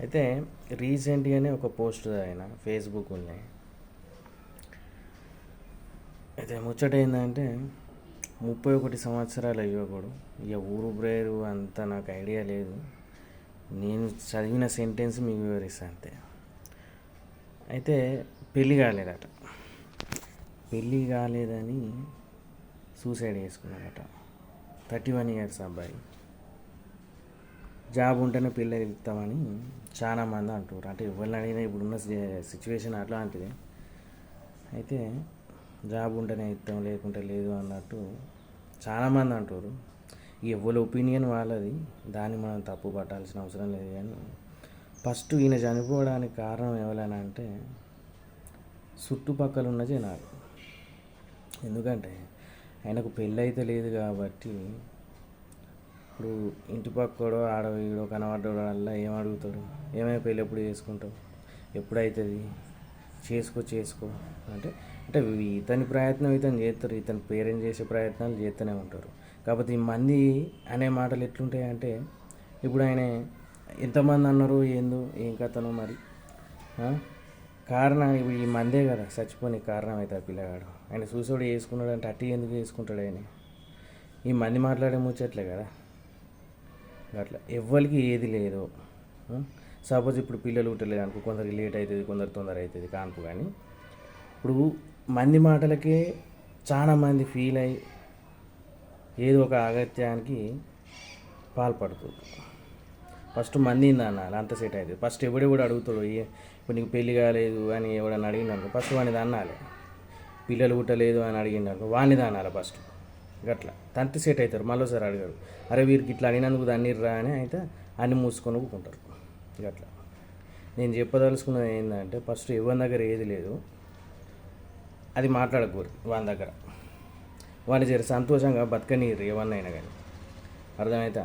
అయితే రీసెంట్గానే ఒక పోస్ట్ ఆయన ఫేస్బుక్ ఉన్నాయి. అయితే ముచ్చట ఏంటంటే ముప్పై ఒకటి సంవత్సరాల యువకుడు ఇక ఊరు బ్రేరు అంత నాకు ఐడియా లేదు. నేను చదివిన సెంటెన్స్ మీకు వివరిస్తాను అంతే. అయితే పెళ్ళి కాలేదట. పెళ్ళి కాలేదని సూసైడ్ చేసుకున్నాడట థర్టీ వన్ ఇయర్స్ అబ్బాయి. జాబ్ ఉంటేనే పెళ్ళి ఇస్తామని చాలా మంది అంటారు అంటే ఎవరిని అడిగినా ఇప్పుడున్న సిచ్యువేషన్ అట్లాంటిది. అయితే జాబ్ ఉంటేనే ఇస్తాం లేకుంటే లేదు అన్నట్టు చాలామంది అంటారు ఎవరి ఒపీనియన్ వాళ్ళది దాన్ని మనం తప్పు పట్టాల్సిన అవసరం లేదు కానీ ఫస్ట్ ఈయన చనిపోవడానికి కారణం ఎవరైనా అంటే చుట్టుపక్కల ఉన్న జనాలు. ఎందుకంటే ఆయనకు పెళ్ళి అయితే లేదు కాబట్టి ఇప్పుడు ఇంటి పక్కడో ఆడవీడో కనబడ్డాడు వల్ల ఏం అడుగుతాడు? ఏమైనా పెళ్ళి ఎప్పుడు చేసుకుంటావు? ఎప్పుడవుతుంది చేసుకో చేసుకో. అంటే అంటే ఇతని ప్రయత్నం ఇతను చేస్తారు. ఇతని పేరెంట్ చేసే ప్రయత్నాలు చేస్తూనే ఉంటారు. కాకపోతే ఈ మంది అనే మాటలు ఎట్లుంటాయి అంటే ఇప్పుడు ఆయన ఎంతమంది అన్నారు ఏందో ఏం కథను మరి కారణం ఇప్పుడు ఈ మందే కదా చచ్చిపోని కారణం అయితే ఆ పిల్లగాడు. ఆయన సూసైడ్ చేసుకున్నాడు అంటే అట్టి ఎందుకు చేసుకుంటాడు ఆయన? ఈ మంది మాట్లాడే ముచ్చట్లే కదా. అట్లా ఎవ్వరికి ఏది లేదు. సపోజ్ ఇప్పుడు పిల్లలు పుట్టలేదు అనుకో కొందరికి లేట్ అవుతుంది కొందరు తొందర అవుతుంది కానుపు కానీ ఇప్పుడు మంది మాటలకే చాలా మంది ఫీల్ అయ్యి ఏదో ఒక అగత్యానికి పాల్పడుతుంది ఫస్ట్ మంది అనాలి అంత సెట్ అవుతుంది ఫస్ట్ ఎవడెవడు అడుగుతాడు ఇప్పుడు నీకు పెళ్ళి కాలేదు అని ఎవడన్నా అడిగిందనుకో ఫస్ట్ వాడిని అనాలి పిల్లలు పుట్టలేదు అని అడిగిందనుకో వాడిని అనాలి ఫస్ట్. గట్లా. తంతి సెట్ అవుతారు మళ్ళీసారి అడిగాడు అరే వీరికి ఇట్లా అడిగినందుకు దాన్ని రా అని అయితే అన్ని మూసుకొని ఒప్పుకుంటారు గట్లా. నేను చెప్పదలుచుకున్నది ఏంటంటే ఫస్ట్ ఎవరి దగ్గర ఏది లేదు అది మాట్లాడకూడదు వాని దగ్గర. వాడిని జర సంతోషంగా బతకనీరు ఏమన్నా అయినా కానీ. అర్థమవుతా